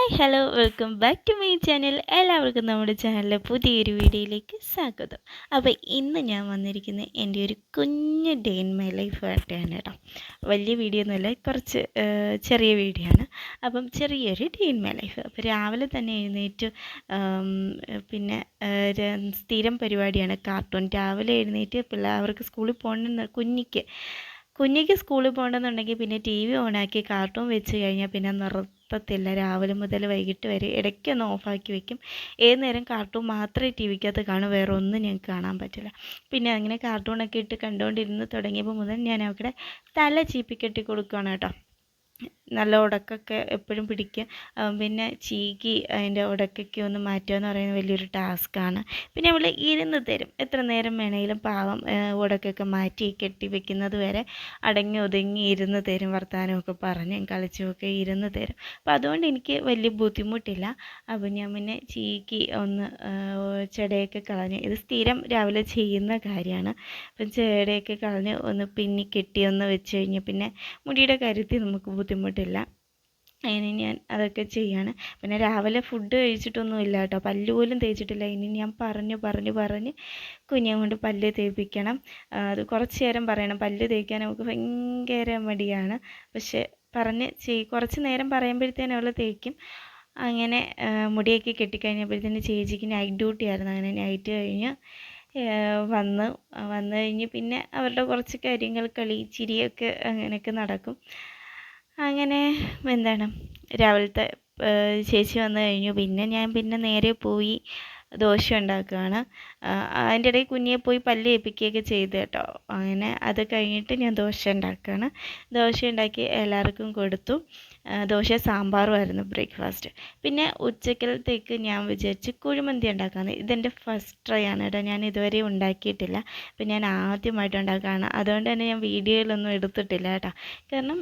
Hi hello welcome back to my channel എല്ലാവർക്കും നമ്മുടെ ചാനലിലെ പുതിയൊരു വീഡിയോയിലേക്ക് സ്വാഗതം. അപ്പോൾ ഇന്ന് ഞാൻ വന്നിരിക്കുന്നത് എന്റെ ഒരു കുഞ്ഞ് ഡേ ഇൻ മൈ ലൈഫ് ആയിട്ടാണ് കേട്ടോ. വലിയ വീഡിയോ ഒന്നുമല്ല കുറച്ച് ചെറിയ വീഡിയോ ആണ്. അപ്പം ചെറിയൊരു ഡേ ഇൻ മൈ ലൈഫ് അപ്പോൾ രാവിലെ തന്നെ എഴുന്നേറ്റ് പിന്നെ സ്ഥിരം പരിപാടിയാണ് കാർട്ടൂൺ രാവിലെ എഴുന്നേറ്റ് പിള്ളേർക്ക് സ്കൂളിൽ പോകുന്ന കുഞ്ഞിക്ക് കുഞ്ഞിക്ക് സ്കൂളിൽ പോകണമെന്നുണ്ടെങ്കിൽ പിന്നെ ടി വി ഓണാക്കി കാർട്ടൂൺ വെച്ച് കഴിഞ്ഞാൽ പിന്നെ നിർത്തത്തില്ല. രാവിലെ മുതൽ വൈകിട്ട് വരെ ഇടയ്ക്കൊന്ന് ഓഫാക്കി വെക്കും. ഏത് നേരം കാർട്ടൂൺ മാത്രമേ ടി വിക്കകത്ത് കാണൂ വേറെ ഒന്നും ഞങ്ങൾക്ക് കാണാൻ പറ്റില്ല. പിന്നെ അങ്ങനെ കാർട്ടൂണൊക്കെ ഇട്ട് കണ്ടുകൊണ്ടിരുന്ന് തുടങ്ങിയപ്പോൾ മുതൽ ഞാൻ അവരുടെ തല ചീപ്പിക്കെട്ടി കൊടുക്കുകയാണ് കേട്ടോ. നല്ല ഉടക്കൊക്കെ എപ്പോഴും പിടിക്കുക. പിന്നെ ചീകി അതിന്റെ ഉടക്കൊക്കെ ഒന്ന് മാറ്റുക എന്ന് പറയുന്നത് വലിയൊരു ടാസ്ക്കാണ്. പിന്നെ നമ്മൾ ഇരുന്ന് തരും. എത്ര നേരം വേണമെങ്കിലും പാവം ഉടക്കൊക്കെ മാറ്റി കെട്ടി വെക്കുന്നത് വരെ അടങ്ങി ഒതുങ്ങി ഇരുന്ന് തരും വർത്തമാനമൊക്കെ പറഞ്ഞും കളിച്ചുമൊക്കെ ഇരുന്ന് തരും. അപ്പോൾ അതുകൊണ്ട് എനിക്ക് വലിയ ബുദ്ധിമുട്ടില്ല. അപ്പോൾ ഞാൻ പിന്നെ ചീകി ഒന്ന് ചെടയൊക്കെ കളഞ്ഞ് ഇത് സ്ഥിരം രാവിലെ ചെയ്യുന്ന കാര്യമാണ്. അപ്പം ചെടയൊക്കെ കളഞ്ഞ് ഒന്ന് പിന്നി കെട്ടി ഒന്ന് വെച്ച് കഴിഞ്ഞാൽ പിന്നെ മുടിയുടെ കാര്യത്തിൽ നമുക്ക് ബുദ്ധിമുട്ടില്ല ഇനി ഞാൻ അതൊക്കെ ചെയ്യാണ്. പിന്നെ രാവിലെ ഫുഡ് കഴിച്ചിട്ടൊന്നും ഇല്ല കേട്ടോ പല്ല് പോലും തേച്ചിട്ടില്ല. ഇനി ഞാൻ പറഞ്ഞു പറഞ്ഞു പറഞ്ഞ് കുഞ്ഞെ കൊണ്ട് പല്ല് തേപ്പിക്കണം. അത് കുറച്ച് നേരം പറയണം. പല്ല് തേക്കാൻ നമുക്ക് ഭയങ്കര മടിയാണ്. പക്ഷേ പറഞ്ഞ് ചെയ് കുറച്ച് നേരം പറയുമ്പോഴത്തേനും അവൾ തേക്കും. അങ്ങനെ മുടിയൊക്കെ കെട്ടിക്കഴിഞ്ഞപ്പോഴത്തേന് ചേച്ചിക്ക് നൈറ്റ് ഡ്യൂട്ടി ആയിരുന്നു. അങ്ങനെ നൈറ്റ് കഴിഞ്ഞ് വന്ന്. വന്നു കഴിഞ്ഞ് പിന്നെ അവരുടെ കുറച്ച് കാര്യങ്ങൾ കളി ചിരിയൊക്കെ അങ്ങനെയൊക്കെ നടക്കും. അങ്ങനെ എന്താണ് രാവിലത്തെ ചേച്ചി വന്നു കഴിഞ്ഞു. പിന്നെ ഞാൻ പിന്നെ നേരെ പോയി ദോശ ഉണ്ടാക്കുകയാണ്. അതിന്റെ ഇടയിൽ കുഞ്ഞിയെ പോയി പല്ല് ഏൽപ്പിക്കുകയൊക്കെ ചെയ്തു കേട്ടോ. അങ്ങനെ അത് കഴിഞ്ഞിട്ട് ഞാൻ ദോശ ഉണ്ടാക്കുകയാണ്. ദോശ ഉണ്ടാക്കി എല്ലാവർക്കും കൊടുത്തു. ദോശ സാമ്പാറുമായിരുന്നു ബ്രേക്ക്ഫാസ്റ്റ് പിന്നെ ഉച്ചക്കലത്തേക്ക് ഞാൻ വിചാരിച്ച് കുഴിമന്തി ഉണ്ടാക്കാമെന്ന് ഇതെന്റെ ഫസ്റ്റ് ട്രൈ ആണ് കേട്ടോ. ഞാൻ ഇതുവരെ ഉണ്ടാക്കിയിട്ടില്ല. അപ്പം ഞാൻ ആദ്യമായിട്ട് ഉണ്ടാക്കുകയാണ് അതുകൊണ്ട് തന്നെ ഞാൻ വീഡിയോയിലൊന്നും എടുത്തിട്ടില്ല കേട്ടോ. കാരണം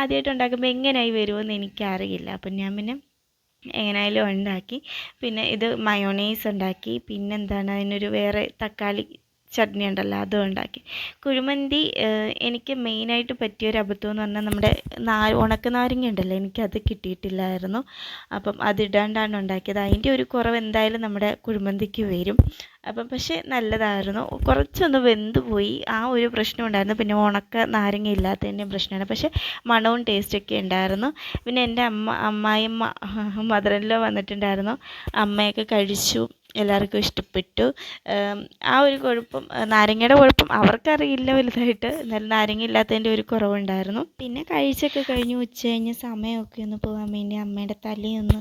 ആദ്യമായിട്ട് ഉണ്ടാക്കുമ്പോൾ എങ്ങനെയായി വരുമെന്ന് എനിക്കറിയില്ല. അപ്പം ഞാൻ പിന്നെ എങ്ങനെയായാലും ഉണ്ടാക്കി. പിന്നെ ഇത് മയോണൈസ് ഉണ്ടാക്കി. പിന്നെന്താണ് അതിനൊരു വേറെ തക്കാളി ചട്നി ഉണ്ടല്ലോ അതും ഉണ്ടാക്കി. കുഴിമന്തി എനിക്ക് മെയിനായിട്ട് പറ്റിയൊരു അബദ്ധം എന്ന് പറഞ്ഞാൽ നമ്മുടെ നാ ഉണക്ക നാരങ്ങ ഉണ്ടല്ലോ എനിക്കത് കിട്ടിയിട്ടില്ലായിരുന്നു. അപ്പം അതിടാണ്ടാണ് ഉണ്ടാക്കിയത്. അതിന്റെ ഒരു കുറവ് എന്തായാലും നമ്മുടെ കുഴിമന്തിക്ക് വരും. അപ്പം പക്ഷേ നല്ലതായിരുന്നു. കുറച്ചൊന്ന് വെന്ത് പോയി. ആ ഒരു പ്രശ്നം ഉണ്ടായിരുന്നു. പിന്നെ ഉണക്ക നാരങ്ങ ഇല്ലാത്തതിന്റെ പ്രശ്നമാണ്. പക്ഷേ മണവും ടേസ്റ്റൊക്കെ ഉണ്ടായിരുന്നു. പിന്നെ എന്റെ അമ്മ അമ്മായിയമ്മ മദറിലോ വന്നിട്ടുണ്ടായിരുന്നു. അമ്മയൊക്കെ കഴിച്ചു. എല്ലാവർക്കും ഇഷ്ടപ്പെട്ടു. ആ ഒരു കുഴപ്പം നാരങ്ങയുടെ കുഴപ്പം അവർക്കറിയില്ല വലുതായിട്ട്. എന്നാലും നാരങ്ങ ഇല്ലാത്തതിന്റെ ഒരു കുറവുണ്ടായിരുന്നു. പിന്നെ കഴിച്ചൊക്കെ കഴിഞ്ഞ് ഉച്ച കഴിഞ്ഞ് സമയമൊക്കെ ഒന്ന് പോകാൻ വേണ്ടി അമ്മയുടെ തലയൊന്ന്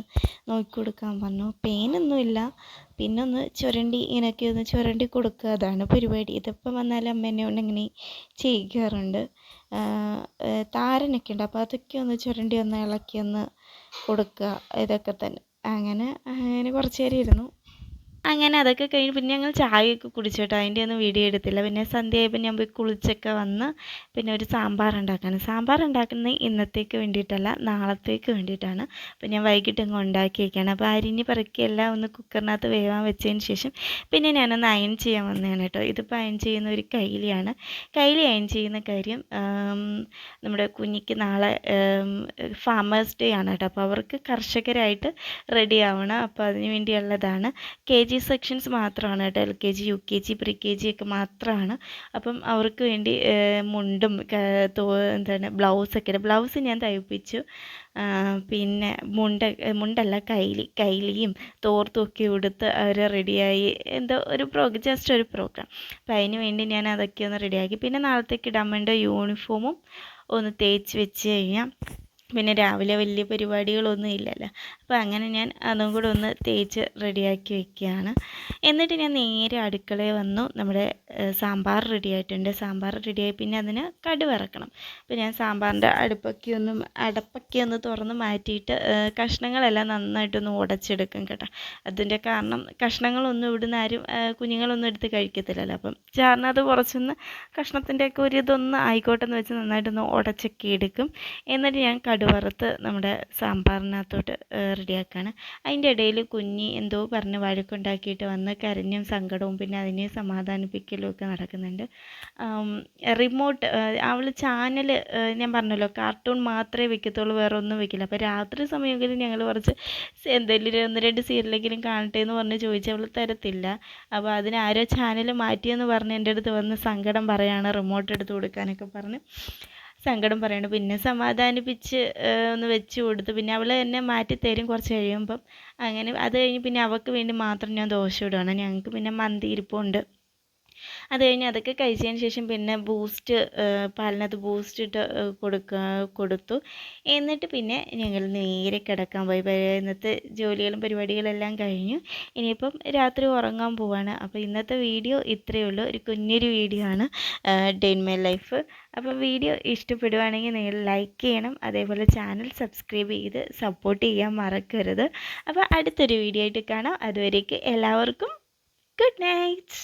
നോക്കി കൊടുക്കാൻ പറഞ്ഞു പെയിനൊന്നുമില്ല പിന്നെ ഒന്ന് ചുരണ്ടി ഇങ്ങനെയൊക്കെ ഒന്ന് ചുരണ്ടി കൊടുക്കുക. അതാണ് പരിപാടി. ഇതിപ്പം എന്നെ കൊണ്ട് ഇങ്ങനെ ചെയ്യിക്കാറുണ്ട്. താരനൊക്കെ ഉണ്ട്. അപ്പോൾ അതൊക്കെ ഒന്ന് ചുരണ്ടി ഒന്ന് ഇളക്കി ഒന്ന് കൊടുക്കുക. ഇതൊക്കെ തന്നെ. അങ്ങനെ അങ്ങനെ കുറച്ച് നേരം ഇരുന്നു. അങ്ങനെ അതൊക്കെ കഴിഞ്ഞ് പിന്നെ ഞങ്ങൾ ചായയൊക്കെ കുടിച്ചു കേട്ടോ അതിന്റെ ഒന്നും വീഡിയോ എടുത്തില്ല. പിന്നെ സന്ധ്യയായപ്പോൾ ഞാൻ പോയി കുളിച്ചൊക്കെ വന്ന് പിന്നെ ഒരു സാമ്പാർ ഉണ്ടാക്കാൻ സാമ്പാർ ഉണ്ടാക്കുന്നത് ഇന്നത്തേക്ക് വേണ്ടിയിട്ടല്ല നാളത്തേക്ക് വേണ്ടിയിട്ടാണ്. അപ്പോൾ ഞാൻ വൈകിട്ട് അങ്ങ് ഉണ്ടാക്കി വയ്ക്കുകയാണ് അപ്പോൾ അരിഞ്ഞ് പറക്കി എല്ലാം ഒന്ന് കുക്കറിനകത്ത് വേവാൻ വെച്ചതിന് ശേഷം പിന്നെ ഞാനൊന്ന് അയൺ ചെയ്യാൻ വന്നതാണ് കേട്ടോ. ഇതിപ്പോൾ അയൺ ചെയ്യുന്ന ഒരു കൈലിയാണ്. കൈലി അയൺ ചെയ്യുന്ന കാര്യം നമ്മുടെ കുഞ്ഞിക്ക് നാളെ ഫാമേഴ്സ് ഡേ ആണ് കേട്ടോ. അപ്പോൾ അവർക്ക് കർഷകരായിട്ട് റെഡി ആവണം. അപ്പോൾ അതിന് വേണ്ടിയുള്ളതാണ്. കെ ജി സെക്ഷൻസ് മാത്രമാണ് കേട്ടോ L K G U K G pre K G ഒക്കെ മാത്രമാണ്. അപ്പം അവർക്ക് വേണ്ടി മുണ്ടും എന്താണ് ബ്ലൗസൊക്കെ ബ്ലൗസ് ഞാൻ തയ്പ്പിച്ചു. പിന്നെ മുണ്ട മുണ്ടല്ല കൈലി കൈലിയും തോർത്തും ഒക്കെ ഉടുത്ത് അവർ റെഡിയായി എന്തോ ഒരു പ്രോഗ്രാം ജസ്റ്റ് ഒരു പ്രോഗ്രാം അപ്പം അതിന് വേണ്ടി ഞാൻ അതൊക്കെ ഒന്ന് റെഡിയാക്കി പിന്നെ നാളത്തേക്ക് ഇടാൻ വേണ്ട യൂണിഫോമും ഒന്ന് തേച്ച് വെച്ച് കഴിഞ്ഞാൽ പിന്നെ രാവിലെ വലിയ പരിപാടികളൊന്നും ഇല്ലല്ലോ. അപ്പോൾ അങ്ങനെ ഞാൻ അതും കൂടെ ഒന്ന് തേച്ച് റെഡിയാക്കി വെക്കുകയാണ്. എന്നിട്ട് ഞാൻ നേരെ അടുക്കളയിൽ വന്നു. നമ്മുടെ സാമ്പാർ റെഡിയായിട്ടുണ്ട്. സാമ്പാർ റെഡിയായി പിന്നെ അതിന് കടുവറക്കണം അപ്പോൾ ഞാൻ സാമ്പാറിന്റെ അടുപ്പൊക്കെ ഒന്ന് അടപ്പൊക്കെ ഒന്ന് തുറന്ന് മാറ്റിയിട്ട് കഷ്ണങ്ങളെല്ലാം നന്നായിട്ടൊന്ന് ഉടച്ചെടുക്കും കേട്ടോ. അതിന്റെ കാരണം കഷ്ണങ്ങളൊന്നും ഇവിടുന്ന് ആരും കുഞ്ഞുങ്ങളൊന്നും എടുത്ത് കഴിക്കത്തില്ലല്ലോ. അപ്പം അത് കുറച്ചൊന്ന് കഷ്ണത്തിന്റെയൊക്കെ ഒരു ഇതൊന്ന് ആയിക്കോട്ടെ എന്ന് വെച്ച് നന്നായിട്ടൊന്ന് ഉടച്ചൊക്കെ എടുക്കും. എന്നിട്ട് ഞാൻ കടുക് വറുത്ത് നമ്മുടെ സാമ്പാറിനകത്തോട്ട് റെഡിയാക്കുകയാണ് അതിന്റെ ഇടയിൽ കുഞ്ഞി എന്തോ പറഞ്ഞ് വഴക്കുണ്ടാക്കിയിട്ട് വന്ന് കരഞ്ഞും സങ്കടവും പിന്നെ അതിനെ സമാധാനിപ്പിക്കലും ഒക്കെ നടക്കുന്നുണ്ട്. റിമോട്ട് അവൾ ചാനൽ ഞാൻ പറഞ്ഞല്ലോ കാർട്ടൂൺ മാത്രമേ വെക്കത്തുള്ളൂ വേറെ ഒന്നും വെക്കില്ല. അപ്പോൾ രാത്രി സമയമെങ്കിലും ഞങ്ങൾ കുറച്ച് എന്തെങ്കിലും ഒന്ന് രണ്ട് സീരിയലെങ്കിലും കാണട്ടെ എന്ന് പറഞ്ഞ് ചോദിച്ചാൽ അവൾ തരത്തില്ല. അപ്പോൾ അതിന് ആരോ ചാനൽ മാറ്റിയെന്ന് പറഞ്ഞ് എന്റെ അടുത്ത് വന്ന് സങ്കടം പറയാണ് റിമോട്ട് എടുത്ത് കൊടുക്കാനൊക്കെ പറഞ്ഞ്. സങ്കടം പറയണു. പിന്നെ സമാധാനിപ്പിച്ച് ഒന്ന് വെച്ച് കൊടുത്തു. പിന്നെ അവൾ എന്നെ മാറ്റി തരും കുറച്ച് കഴിയുമ്പം. അങ്ങനെ അത് കഴിഞ്ഞ് പിന്നെ അവൾക്ക് വേണ്ടി മാത്രം ഞാൻ ദോശ ഇടുകയാണ് ഞങ്ങൾക്ക് പിന്നെ മന്തി ഇരിപ്പുണ്ട്. അത് കഴിഞ്ഞ് അതൊക്കെ കഴിച്ചതിന് ശേഷം പിന്നെ ബൂസ്റ്റ് പാലിനകത്ത് ബൂസ്റ്റ് ഇട്ട് കൊടുക്കുക കൊടുത്തു. എന്നിട്ട് പിന്നെ ഞങ്ങൾ നേരെ കിടക്കാൻ പോയി. ഇന്നത്തെ ജോലികളും പരിപാടികളെല്ലാം കഴിഞ്ഞു. ഇനിയിപ്പം രാത്രി ഉറങ്ങാൻ പോവാണ്. അപ്പോൾ ഇന്നത്തെ വീഡിയോ ഇത്രയേ ഉള്ളൂ. ഒരു കുഞ്ഞൊരു വീഡിയോ ആണ് ഡേ ഇൻ മൈ ലൈഫ് അപ്പോൾ വീഡിയോ ഇഷ്ടപ്പെടുവാണെങ്കിൽ നിങ്ങൾ ലൈക്ക് ചെയ്യണം. അതേപോലെ ചാനൽ സബ്സ്ക്രൈബ് ചെയ്ത് സപ്പോർട്ട് ചെയ്യാൻ മറക്കരുത്. അപ്പോൾ അടുത്തൊരു വീഡിയോ ആയിട്ട് കാണാം. അതുവരേക്ക് എല്ലാവർക്കും ഗുഡ് നൈറ്റ്സ്